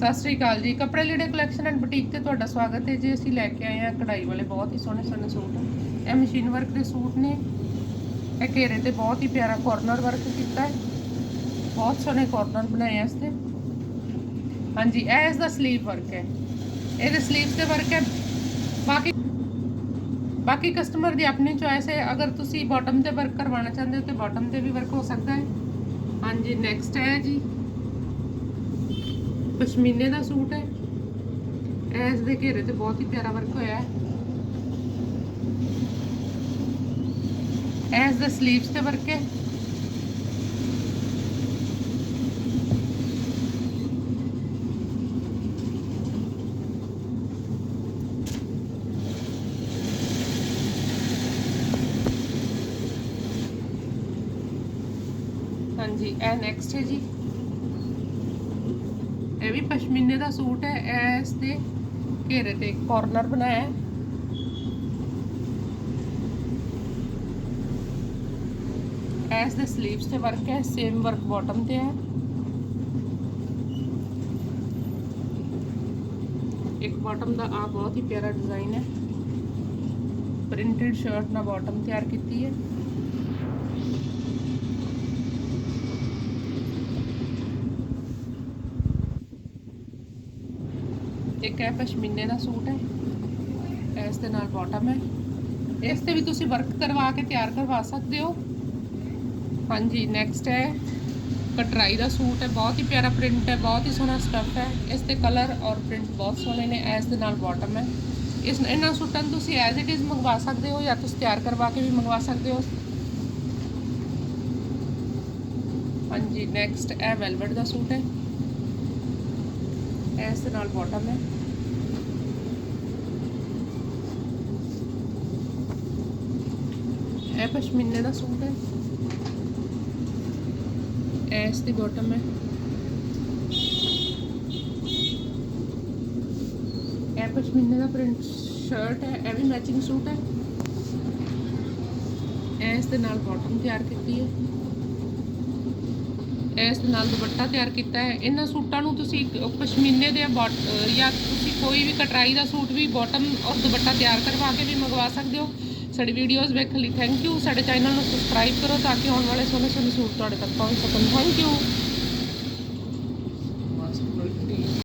ਸਤਿ ਸ੍ਰੀ ਅਕਾਲ ਜੀ। ਕੱਪੜੇ ਲੀੜੇ ਕਲੈਕਸ਼ਨ ਐਂਡ ਬੁਟੀਕ ਤੇ ਤੁਹਾਡਾ ਸਵਾਗਤ ਹੈ ਜੀ। ਅਸੀਂ ਲੈ ਕੇ ਆਏ ਹਾਂ ਕਢਾਈ ਵਾਲੇ ਬਹੁਤ ਹੀ ਸੋਹਣੇ ਸੋਹਣੇ ਸੂਟ। ਇਹ ਮਸ਼ੀਨ ਵਰਕ ਦੇ ਸੂਟ ਨੇ। ਇਹ ਘੇਰੇ ਤੇ ਬਹੁਤ ਹੀ ਪਿਆਰਾ ਕਾਰਨਰ ਵਰਕ ਕੀਤਾ ਹੈ। ਬਹੁਤ ਸੋਹਣੇ ਕਾਰਨਰ ਬਣਾਏ ਆ ਇਸ ਤੇ। ਹਾਂਜੀ, ਇਹ ਇਸ ਦਾ ਸਲੀਵ ਵਰਕ ਹੈ। ਇਹਦੇ ਸਲੀਵਸ ਤੇ ਵਰਕ ਹੈ। ਬਾਕੀ ਬਾਕੀ ਕਸਟਮਰ ਦੀ ਆਪਣੀ ਚੋਇਸ ਹੈ। ਅਗਰ ਤੁਸੀਂ ਬਾਟਮ ਤੇ ਵਰਕ ਕਰਵਾਉਣਾ ਚਾਹੁੰਦੇ ਹੋ ਤੇ ਬਾਟਮ ਤੇ ਵੀ ਵਰਕ ਹੋ ਸਕਦਾ ਹੈ। ਹਾਂਜੀ ਨੈਕਸਟ ਹੈ ਜੀ। ਪਸ਼ਮੀਨੇ ਦਾ ਸੂਟ ਹੈ ਐਸ ਦੇ ਘੇਰੇ ਤੇ ਬਹੁਤ ਹੀ ਪਿਆਰਾ ਵਰਕ ਹੋਇਆ ਹੈ ਐਸ ਦਾ ਸਲੀਵਸ ਤੇ ਵਰਕ ਹੈ ਹਾਂਜੀ ਇਹ ਨੈਕਸਟ ਹੈ ਜੀ ਇਹ ਵੀ ਪਸ਼ਮੀਨੇ ਦਾ ਸੂਟ ਹੈ ਇਸ ਦੇ ਘੇਰੇ ਤੇ ਕਾਰਨਰ ਬਣਾਇਆ ਹੈ ਇਸ ਦੇ ਸਲੀਵਸ ਤੇ ਵਰਕ ਹੈ ਸੇਮ ਵਰਕ ਬਾਟਮ ਤੇ ਹੈ ਇੱਕ ਬਾਟਮ ਦਾ ਆ ਬਹੁਤ ਹੀ ਪਿਆਰਾ ਡਿਜ਼ਾਈਨ ਹੈ ਪ੍ਰਿੰਟਡ ਸ਼ਰਟ ਨਾਲ ਬਾਟਮ ਤਿਆਰ ਕੀਤੀ ਹੈ ਇੱਕ ਹੈ ਪਸ਼ਮੀਨੇ ਦਾ ਸੂਟ ਹੈ। ਇਸ ਦੇ ਨਾਲ ਬਾਟਮ ਹੈ। ਇਸ ਤੇ ਵੀ ਤੁਸੀਂ ਵਰਕ ਕਰਵਾ ਕੇ ਤਿਆਰ ਕਰਵਾ ਸਕਦੇ ਹੋ। ਹਾਂਜੀ ਨੈਕਸਟ ਹੈ। ਕਟਰਾਈ ਦਾ ਸੂਟ ਹੈ, ਬਹੁਤ ਹੀ ਪਿਆਰਾ ਪ੍ਰਿੰਟ ਹੈ, ਬਹੁਤ ਹੀ ਸੋਹਣਾ ਸਟੱਫ ਹੈ। ਇਸ ਤੇ ਕਲਰ ਔਰ ਪ੍ਰਿੰਟ ਬਹੁਤ ਸੋਹਣੇ ਨੇ, ਇਸ ਦੇ ਨਾਲ ਬਾਟਮ ਹੈ। ਇਸ ਇਹਨਾਂ ਸੂਟਾਂ ਨੂੰ ਤੁਸੀਂ ਐਜ਼ ਇਟ ਇਜ਼ ਮੰਗਵਾ ਸਕਦੇ ਹੋ ਜਾਂ ਤੁਸੀਂ ਤਿਆਰ ਕਰਵਾ ਕੇ ਵੀ ਮੰਗਵਾ ਸਕਦੇ ਹੋ। ਹਾਂਜੀ ਨੈਕਸਟ ਇਹ ਵੈਲਵਟ ਦਾ ਸੂਟ ਹੈ। ਇਸ ਦੇ ਨਾਲ ਬਾਟਮ ਹੈ। ਇਹ ਪਸ਼ਮੀਨੇ ਦਾ ਸੂਟ ਹੈ। ਇਸ ਦੀ ਬਾਟਮ ਹੈ। ਇਹ ਪਸ਼ਮੀਨੇ ਦਾ ਪ੍ਰਿੰਟ ਸ਼ਰਟ ਹੈ, ਇਹ ਵੀ ਮੈਚਿੰਗ ਸੂਟ ਹੈ। ਇਸ ਦੇ ਨਾਲ ਬਾਟਮ ਤਿਆਰ ਕੀਤੀ ਹੈ। ਇਸ ਨਾਲ ਦੁਪੱਟਾ ਤਿਆਰ ਕੀਤਾ ਹੈ। ਇਹਨਾਂ ਸੂਟਾਂ ਨੂੰ ਤੁਸੀਂ ਪਸ਼ਮੀਨੇ ਦੇ ਜਾਂ ਤੁਸੀਂ ਕੋਈ ਵੀ ਕਟਰਾਈ ਦਾ ਸੂਟ ਵੀ ਬਾਟਮ ਔਰ ਦੁਪੱਟਾ ਤਿਆਰ ਕਰਵਾ ਕੇ ਵੀ ਮੰਗਵਾ ਸਕਦੇ ਹੋ। ਸਾਡੀ ਵੀਡੀਓਜ਼ ਵੇਖਣ ਲਈ ਥੈਂਕ ਯੂ ਸਾਡੇ ਚੈਨਲ ਨੂੰ ਸਬਸਕ੍ਰਾਈਬ ਕਰੋ ਤਾਂ ਕਿ ਆਉਣ ਵਾਲੇ ਸੋਹਣੇ ਸੋਹਣੇ ਸੂਟ ਤੁਹਾਡੇ ਤੱਕ ਪਹੁੰਚ ਸਕਣ। Thank you